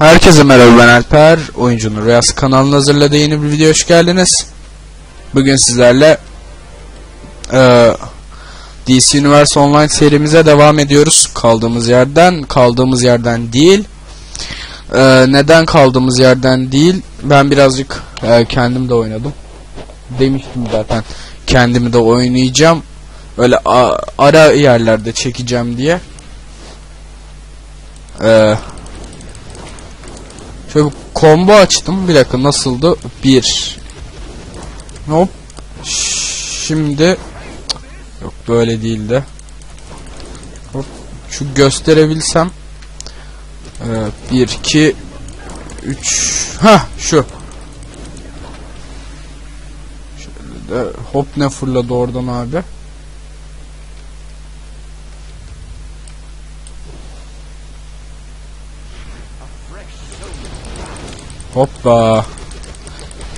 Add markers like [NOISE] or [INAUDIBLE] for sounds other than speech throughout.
Herkese merhaba ben Alper. Oyuncunun Rüyası kanalına hazırladığı yeni bir video hoş geldiniz. Bugün sizlerle eee DC Universe Online serimize devam ediyoruz. Kaldığımız yerden, kaldığımız yerden değil. Eee, neden kaldığımız yerden değil? Ben birazcık eee, kendim de oynadım. Demiştim zaten kendimi de oynayacağım. Öyle a- ara yerlerde çekeceğim diye. Eee Şöyle combo açtım. Bir dakika nasıldı? Bir. Hop. Şimdi yok böyle değildi. Hop. Şu gösterebilsem. Ee, bir, iki, üç. Ha şu. Şöyle de hop ne fırladı oradan abi. Hoppa.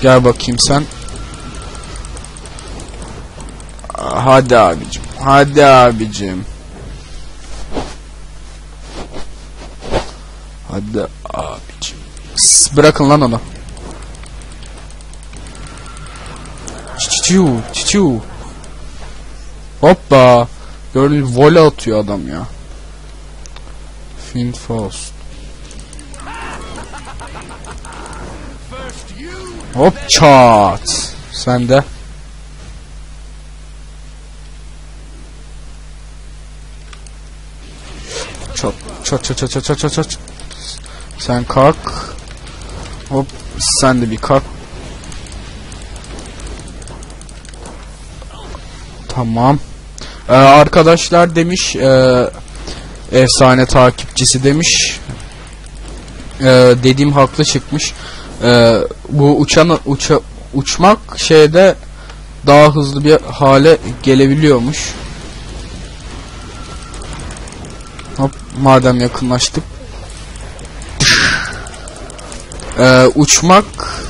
Gel bakayım sen. Hadi abicim. Hadi abicim. Hadi abicim. Sss, bırakın lan onu. Çiçiu, çiçiu. Hoppa. Gördüğünüz voley atıyor adam ya. Finfast. Hop çat. Sen de. Çat çat çat çat çat çat çat. Sen kalk. Hop sen de bir kalk. Tamam. Ee, arkadaşlar demiş e, efsane takipçisi demiş. E, dediğim haklı çıkmış. E, bu uçan uça, uçmak şeyde daha hızlı bir hale gelebiliyormuş. Hop madem yakınlaştık. Ee, uçmak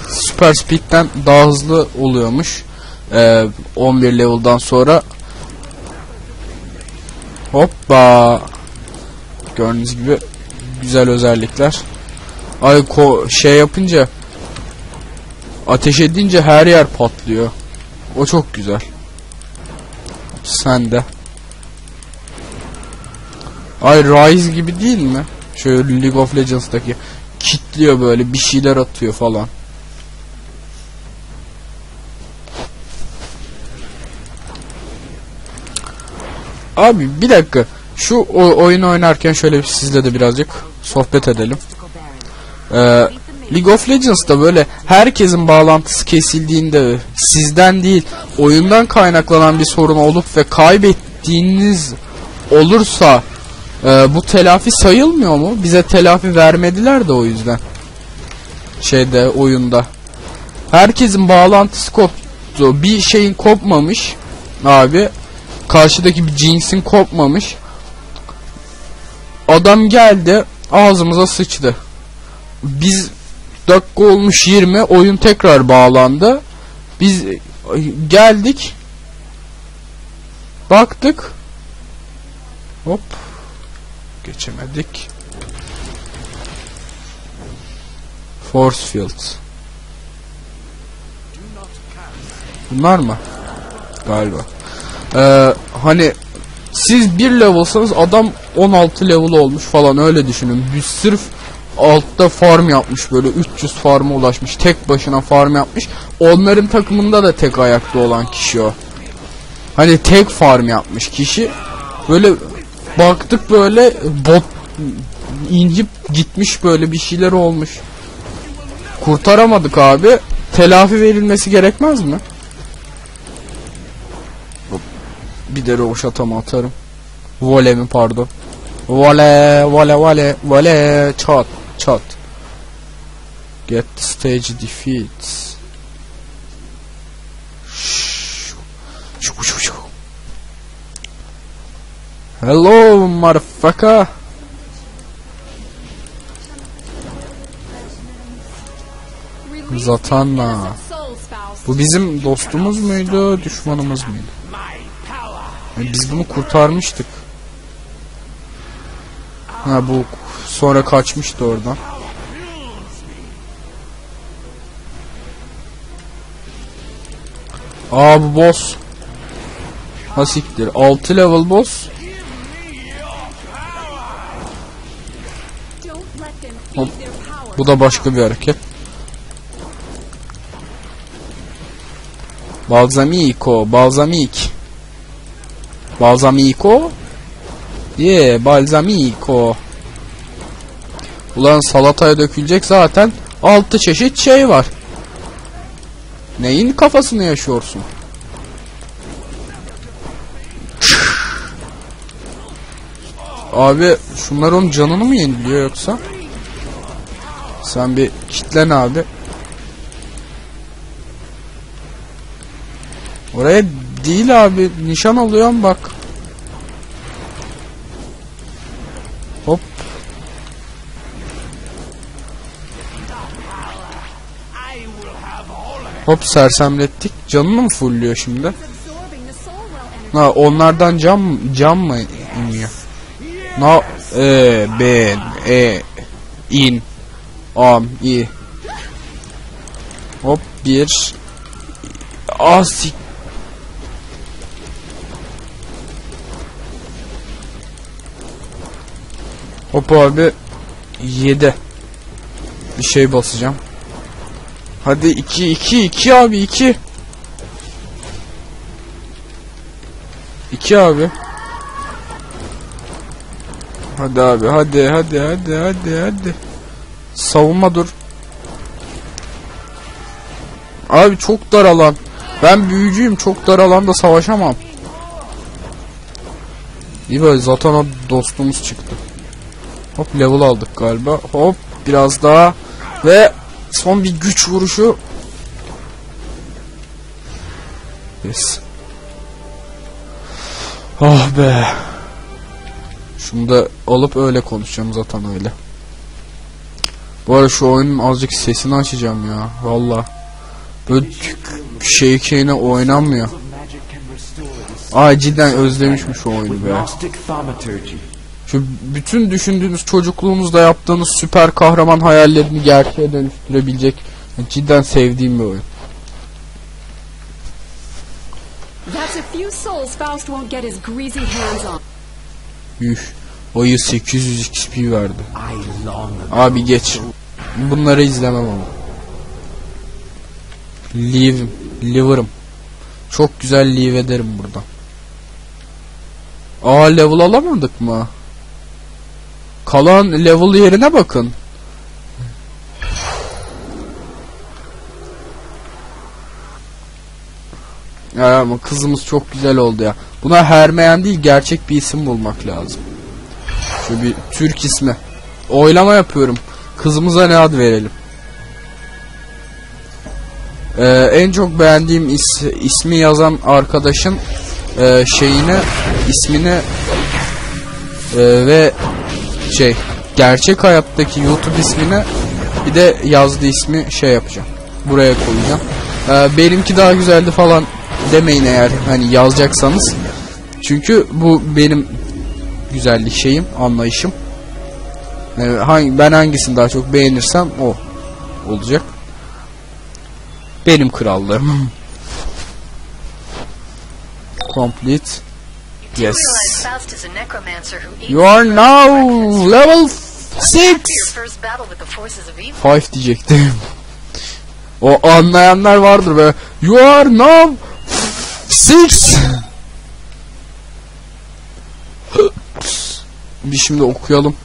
Super Speed'den daha hızlı oluyormuş. Ee, 11 level'dan sonra. Hoppa. Gördüğünüz gibi güzel özellikler. Ay ko şey yapınca ateş edince her yer patlıyor. O çok güzel. Sen de. Ay Rise gibi değil mi? Şöyle League of Legends'taki kitliyor böyle bir şeyler atıyor falan. Abi bir dakika. Şu o- oyunu oynarken şöyle sizle de birazcık sohbet edelim. Ee, League of Legends'ta böyle herkesin bağlantısı kesildiğinde sizden değil oyundan kaynaklanan bir sorun olup ve kaybettiğiniz olursa e, bu telafi sayılmıyor mu? Bize telafi vermediler de o yüzden. Şeyde oyunda. Herkesin bağlantısı koptu. Bir şeyin kopmamış abi. Karşıdaki bir cinsin kopmamış. Adam geldi ağzımıza sıçtı. Biz dakika olmuş 20 oyun tekrar bağlandı. Biz e, geldik. Baktık. Hop. Geçemedik. Force field. Bunlar mı? Galiba. Ee, hani siz bir levelsanız adam 16 level olmuş falan öyle düşünün. Bir sırf altta farm yapmış böyle 300 farm'a ulaşmış. Tek başına farm yapmış. Onların takımında da tek ayakta olan kişi o. Hani tek farm yapmış kişi. Böyle baktık böyle bot incip gitmiş böyle bir şeyler olmuş. Kurtaramadık abi. Telafi verilmesi gerekmez mi? Bir de roşatama atarım. Vole mi pardon. Vole vole vole vole çat çat. Get the stage defeat. Hello motherfucker. Zatanna. Bu bizim dostumuz muydu, düşmanımız mıydı? E, biz bunu kurtarmıştık. Ha bu Sonra kaçmıştı oradan. Aa bu boss. Hasiktir. 6 level boss. Hop. Bu da başka bir hareket. Balzamiko, balzamik. Balzamiko. Yeah, balzamiko. Ulan salataya dökülecek zaten 6 çeşit şey var. Neyin kafasını yaşıyorsun? Abi şunlar onun canını mı yeniliyor yoksa? Sen bir kitlen abi. Oraya değil abi. Nişan alıyorum bak. Hop sersemlettik. Canını mı fulluyor şimdi? Ha onlardan cam cam mı iniyor? Na e ben e in am i Hop bir asik Hop abi 7 Bir şey basacağım. Hadi 2 2 2 abi 2 2 abi. Hadi abi hadi hadi hadi hadi hadi. Savunma dur. Abi çok dar alan. Ben büyücüyüm çok dar alanda savaşamam. İyi böyle zaten o dostumuz çıktı. Hop level aldık galiba. Hop biraz daha. Ve son bir güç vuruşu Yes Ah be şunu da alıp öyle konuşacağım zaten öyle. Bu arada şu oyunun azıcık sesini açacağım ya. Valla. Böyle şey şeyine oynanmıyor. Aa cidden özlemişim şu oyunu be. Şu bütün düşündüğünüz çocukluğunuzda yaptığınız süper kahraman hayallerini gerçeğe dönüştürebilecek cidden sevdiğim bir oyun. That's a few souls Faust won't get his greasy hands on. Üf. Ayı 800 XP verdi. Abi geç. Bunları izlemem ama. Leave, liver'ım. Çok güzel leave ederim buradan. Aa level alamadık mı? Kalan level yerine bakın. Ya ama kızımız çok güzel oldu ya. Buna Hermeyen değil gerçek bir isim bulmak lazım. Şu bir Türk ismi. Oylama yapıyorum. Kızımıza ne ad verelim? Ee, en çok beğendiğim is, ismi yazan arkadaşın e, şeyini ismini e, ve şey gerçek hayattaki YouTube ismini bir de yazdığı ismi şey yapacağım. Buraya koyacağım. Ee, benimki daha güzeldi falan demeyin eğer hani yazacaksanız. Çünkü bu benim güzellik şeyim, anlayışım. Ee, hangi, ben hangisini daha çok beğenirsem o olacak. Benim krallığım. [LAUGHS] Complete. Yes. You are now level 6. After your first battle with the forces of evil, 5 diyecektim. O anlayanlar vardır be. You are now 6. Bir şimdi okuyalım.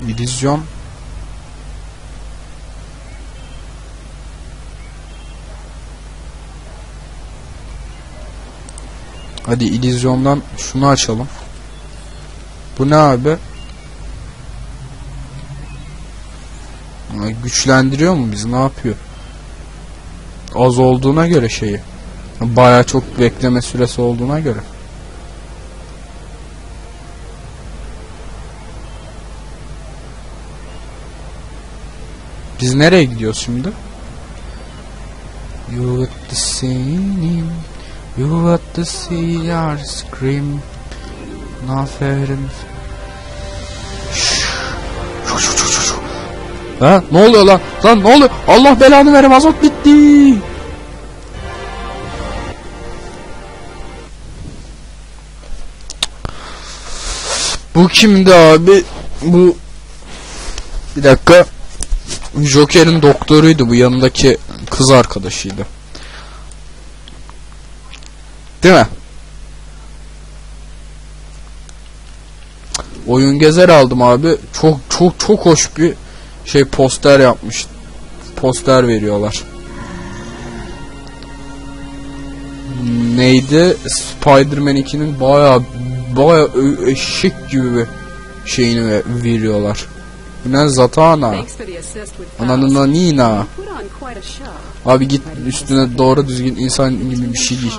İllüzyon. Hadi illüzyondan şunu açalım. Bu ne abi? Güçlendiriyor mu bizi? Ne yapıyor? Az olduğuna göre şeyi. Baya çok bekleme süresi olduğuna göre. Biz nereye gidiyoruz şimdi? You at the scene, you at the sea are scream. Şu. Ha ne oluyor lan? Lan ne oluyor? Allah belanı vere mazot bitti. Bu kimdi abi? Bu bir dakika. Joker'in doktoruydu bu yanındaki kız arkadaşıydı. Değil mi? Oyun gezer aldım abi. Çok çok çok hoş bir şey poster yapmış. Poster veriyorlar. Neydi? Spider-Man 2'nin baya baya eşek gibi bir şeyini ve- veriyorlar. Ne with Ananına. Nina. Abi git üstüne doğru düzgün insan gibi bir şey giy.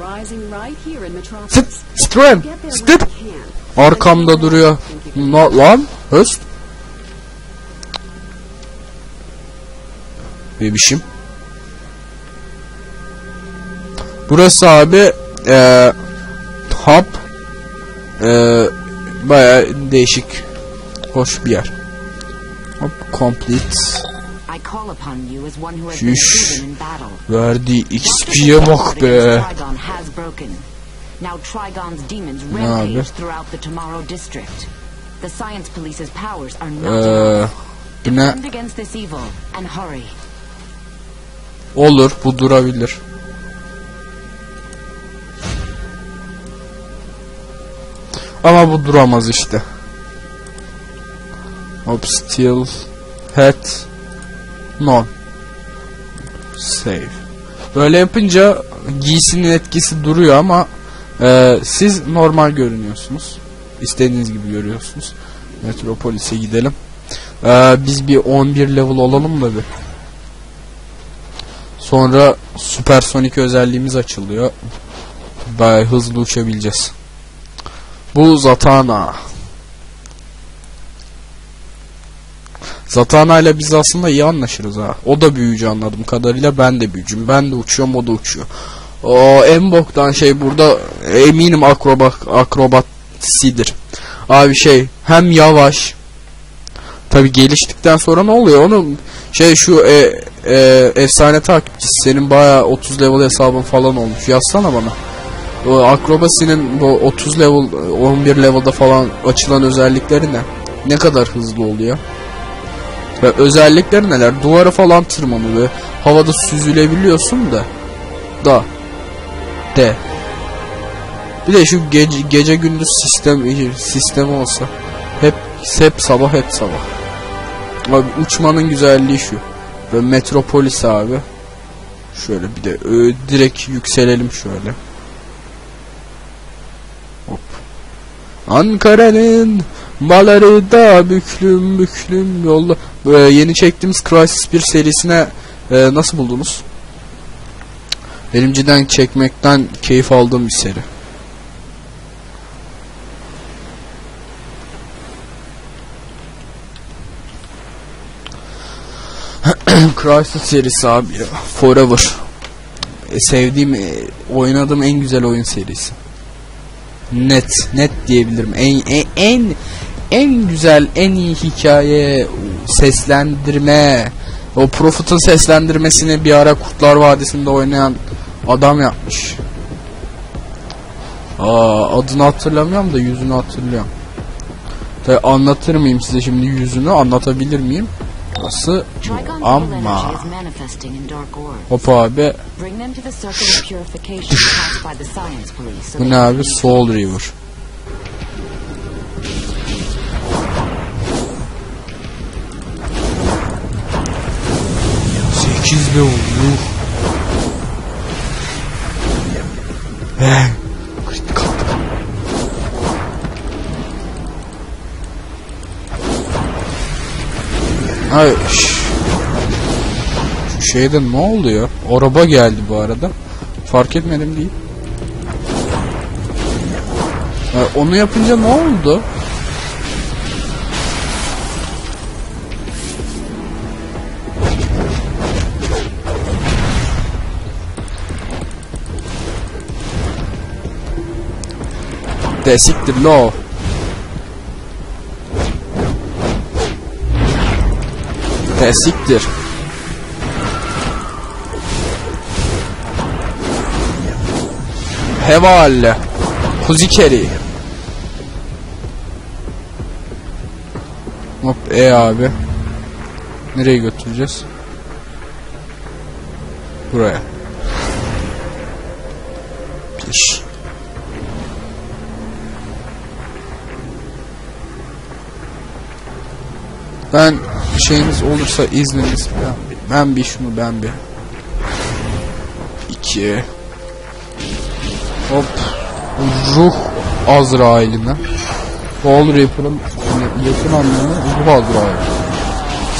Trigon is rising right here in Metropolis. Sıt! Strem! Can. Arkamda duruyor. Na, lan? Höst? Bebişim. Burası abi eee hub eee baya değişik hoş bir yer. Hop complete Şiş. verdiği XP'ye bak be. Now Trigon's demons rampage throughout the Tomorrow district. The science police's powers are not Eee enough. bu ne? Defend against this evil and hurry. Olur bu durabilir. Ama bu duramaz işte. Hop still non save. Böyle yapınca giysinin etkisi duruyor ama e, siz normal görünüyorsunuz. İstediğiniz gibi görüyorsunuz. Metropolis'e gidelim. E, biz bir 11 level olalım da bir. Sonra süpersonik özelliğimiz açılıyor. Bayağı hızlı uçabileceğiz. Bu Zatanna. Zatanna ile biz aslında iyi anlaşırız ha. O da büyücü anladığım kadarıyla ben de büyücüm. Ben de uçuyorum o da uçuyor. O en boktan şey burada eminim akrobat akrobatisidir. Abi şey hem yavaş Tabi geliştikten sonra ne oluyor? Onu şey şu e, e, efsane takipçisi senin baya 30 level hesabın falan olmuş. Yazsana bana. O akrobasinin bu 30 level 11 level'da falan açılan özellikleri ne? Ne kadar hızlı oluyor? Ve özellikleri neler? Duvara falan tırmanıyor. ve Havada süzülebiliyorsun da. Da. De. Bir de şu gece, gece gündüz sistem sistemi olsa. Hep hep sabah hep sabah. Abi uçmanın güzelliği şu. Ve metropolis abi. Şöyle bir de ö, direkt yükselelim şöyle. Hop. Ankara'nın Baları da büklüm büklüm yolda. Ee, yeni çektiğimiz Crysis 1 serisine e, nasıl buldunuz? Benim cidden çekmekten keyif aldığım bir seri. [CLEARS THROAT] Crysis serisi abi ya. Forever. E, sevdiğim, e, oynadığım en güzel oyun serisi. Net, net diyebilirim. En en en, en güzel, en iyi hikaye, seslendirme. O Profit'ın seslendirmesini bir ara Kurtlar Vadisi'nde oynayan adam yapmış. Aa, adını hatırlamıyorum da yüzünü hatırlıyorum. Tabi anlatır mıyım size şimdi yüzünü anlatabilir miyim? Nasıl? Ama hop abi bu ne abi? Soul River. Sekiz level yuh. Kritik. Ay, şş. Şu şeyde ne oluyor? Araba geldi bu arada. Fark etmedim değil. Onu yapınca ne oldu? Desiktir lo. Tesiktir. Heval. Kuzikeri. Hop E abi. Nereye götüreceğiz? Buraya. Piş. Ben şeyiniz olursa izniniz ben, ben bir şunu ben bir. İki. Hop. Ruh Azrail'ine Fall Reaper'ın yakın anlamı ruh Azrail.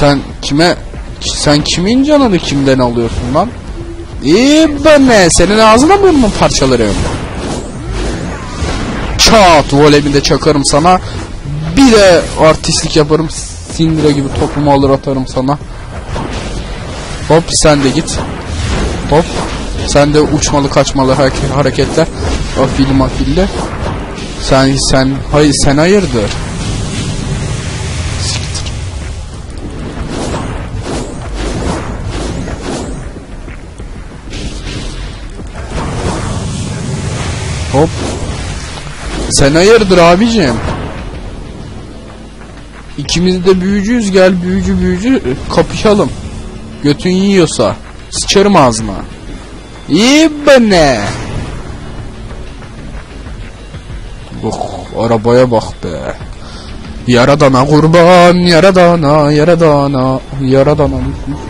Sen kime sen kimin canını kimden alıyorsun lan? İyi ben ne senin ağzına burnunu parçalarım Çat voleyimi de çakarım sana. Bir de artistlik yaparım Sindire gibi topumu alır atarım sana. Hop sen de git. Hop. Sen de uçmalı kaçmalı hare- hareketler. Afili mafilli. Sen sen hayır sen hayırdır. Siktir. Hop. Sen hayırdır abicim. İkimiz de büyücüyüz gel büyücü büyücü e, kapışalım. Götün yiyorsa sıçarım ağzına. İyi ne? Oh arabaya bak be. Yaradana kurban, yaradana, yaradana, yaradana,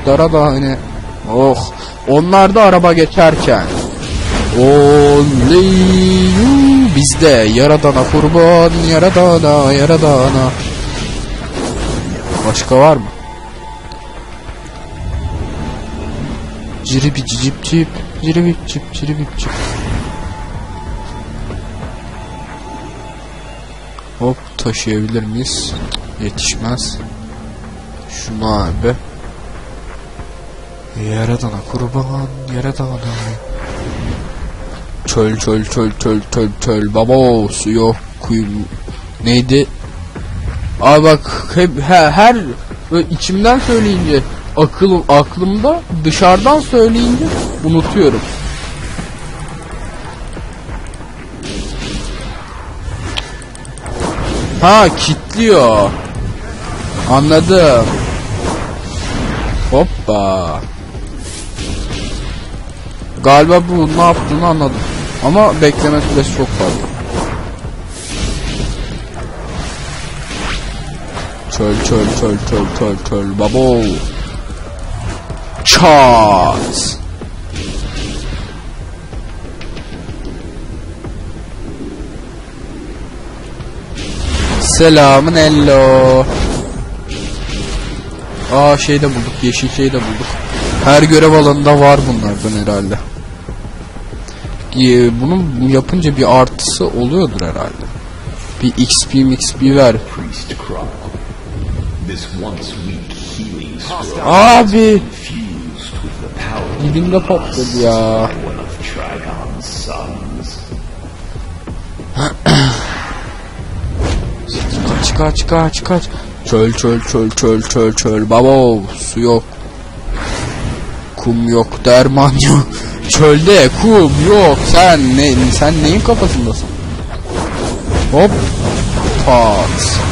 yaradana. Oh, onlar da araba geçerken. Only bizde yaradana kurban, yaradana, yaradana. Başka var mı? Ciribi cicip cip, ciribi cip, ciribi cip. Hop taşıyabilir miyiz? Yetişmez. Şunu abi. Yaradana kurban, yaradana. Çöl çöl çöl çöl çöl çöl baba su yok kuyum neydi Abi bak hep her, her içimden söyleyince akıl aklımda dışarıdan söyleyince unutuyorum. Ha kitliyor. Anladım. Hoppa. Galiba bu ne yaptığını anladım. Ama bekleme süresi çok fazla. Çöl çöl çöl çöl çöl çöl babo. Çat. Selamın hello. Aa şey de bulduk yeşil şey de bulduk. Her görev alanında var bunlardan herhalde. Ee, Bunun yapınca bir artısı oluyordur herhalde. Bir XP XP ver. Abi dibimde patladı ya. Kaç kaç kaç kaç. Çöl çöl çöl çöl çöl çöl baba su yok. Kum yok derman yok. Çölde kum yok. Sen ne sen neyin kafasındasın? Hop. Pat.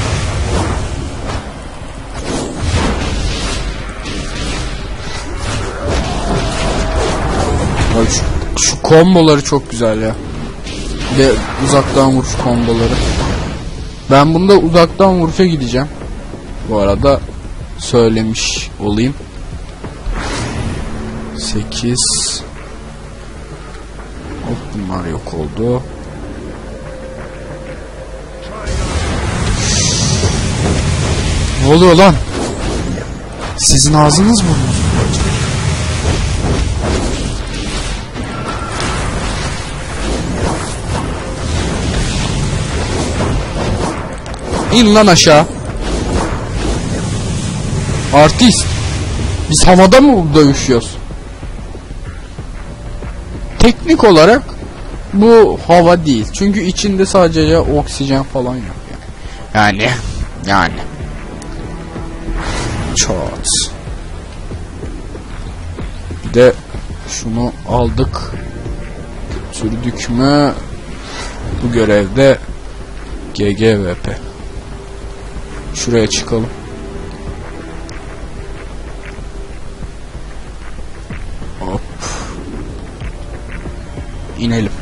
Bak şu, şu komboları çok güzel ya. Ve uzaktan vuruş komboları. Ben bunda uzaktan vuruşa gideceğim. Bu arada söylemiş olayım. 8 Hop bunlar yok oldu. Ne oluyor lan? Sizin ağzınız mı? İn lan aşağı. Artist. Biz havada mı dövüşüyoruz? Teknik olarak bu hava değil. Çünkü içinde sadece oksijen falan yok yani. Yani yani. Çat. de şunu aldık. Götürdük mü? Bu görevde GGVP. Şuraya çıkalım. Hop. İnelim.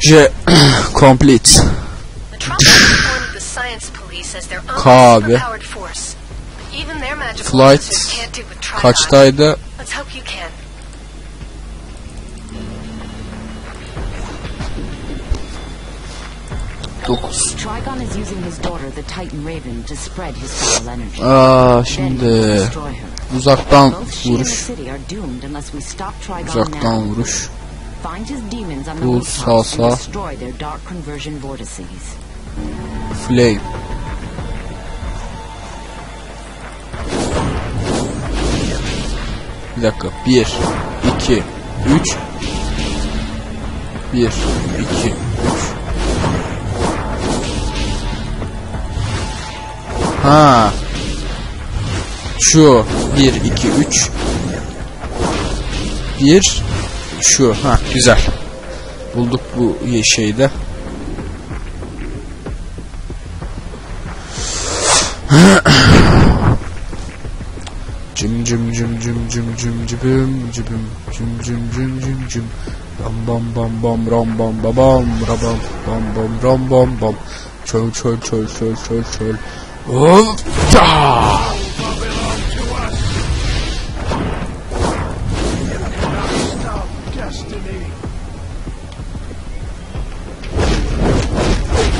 J [CLEARS THROAT] complete. Ka abi. Flight. Kaçtaydı? Dokuz. İs using his daughter, the Titan Raven, to spread his foul energy. Aa şimdi uzaktan vuruş. Uzaktan vuruş. Bu vortices. Flame. Bir dakika. Bir, iki, üç. Bir, iki, Ha. Şu. Bir, iki, üç. Bir. Şu. Ha güzel. Bulduk bu şeyde. Cim cim cim cim cim cim cibim cibim cim cim cim cim cim bam bam bam bam ram bam ba bam rabam bam bam ram bam bam çöl çöl çöl çöl çöl çöl Hoppa!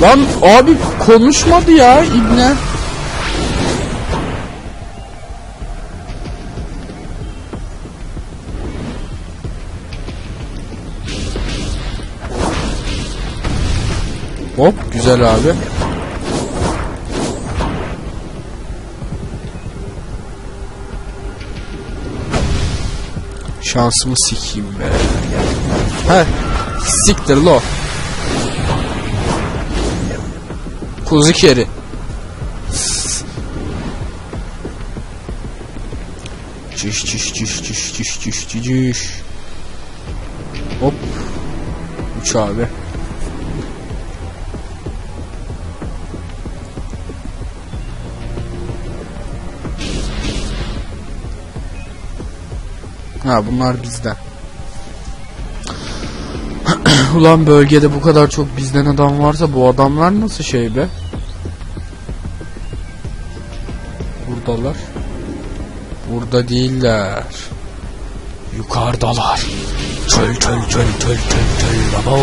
Lan abi konuşmadı ya İbne. Hop güzel abi. Şansımı sikeyim be. He. Siktir lo. Kuzu keri. Çiş çiş çiş çiş çiş çiş çiş. Hop. Uç abi. Ha bunlar bizden. [CLEARS THROAT] Ulan bölgede bu kadar çok bizden adam varsa bu adamlar nasıl şey be? Buradalar. Burada değiller. Yukarıdalar. Çöl çöl çöl çöl çöl çöl baba.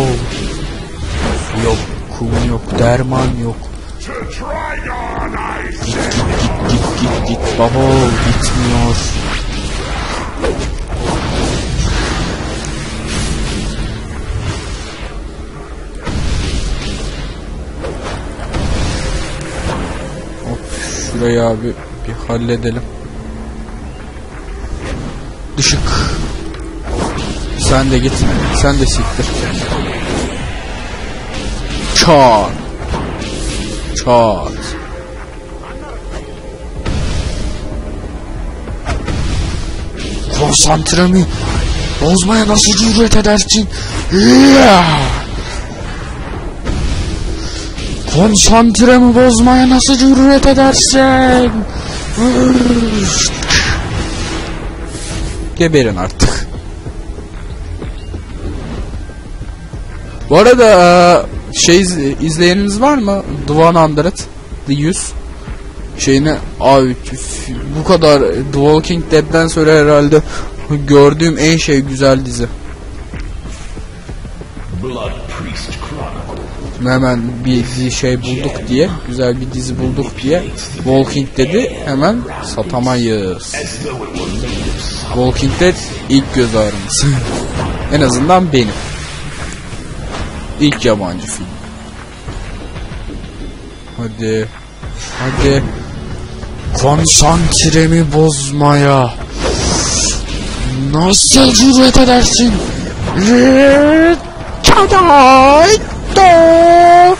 Yok kum yok derman yok. Git git git git git git baba gitmiyor. Şurayı abi bir halledelim. Dışık. Sen de git. Sen de siktir. Çat. Çat. Konsantremi bozmaya nasıl cüret edersin? Yeah! Konsantremi bozmaya nasıl cüret edersin? Geberin artık. Bu arada eee, şey iz- izleyeniniz var mı? The 100, The 100 şeyini abi bu kadar The Walking Dead'den sonra herhalde gördüğüm en şey güzel dizi. Blood. Hemen bir, bir şey bulduk diye güzel bir dizi bulduk diye Walking Dead'i hemen satamayız. Walking Dead ilk göz ağrımız. [LAUGHS] en azından benim. İlk yabancı film. Hadi. Hadi. Konsantremi bozmaya. Nasıl cüret edersin? Çaday. door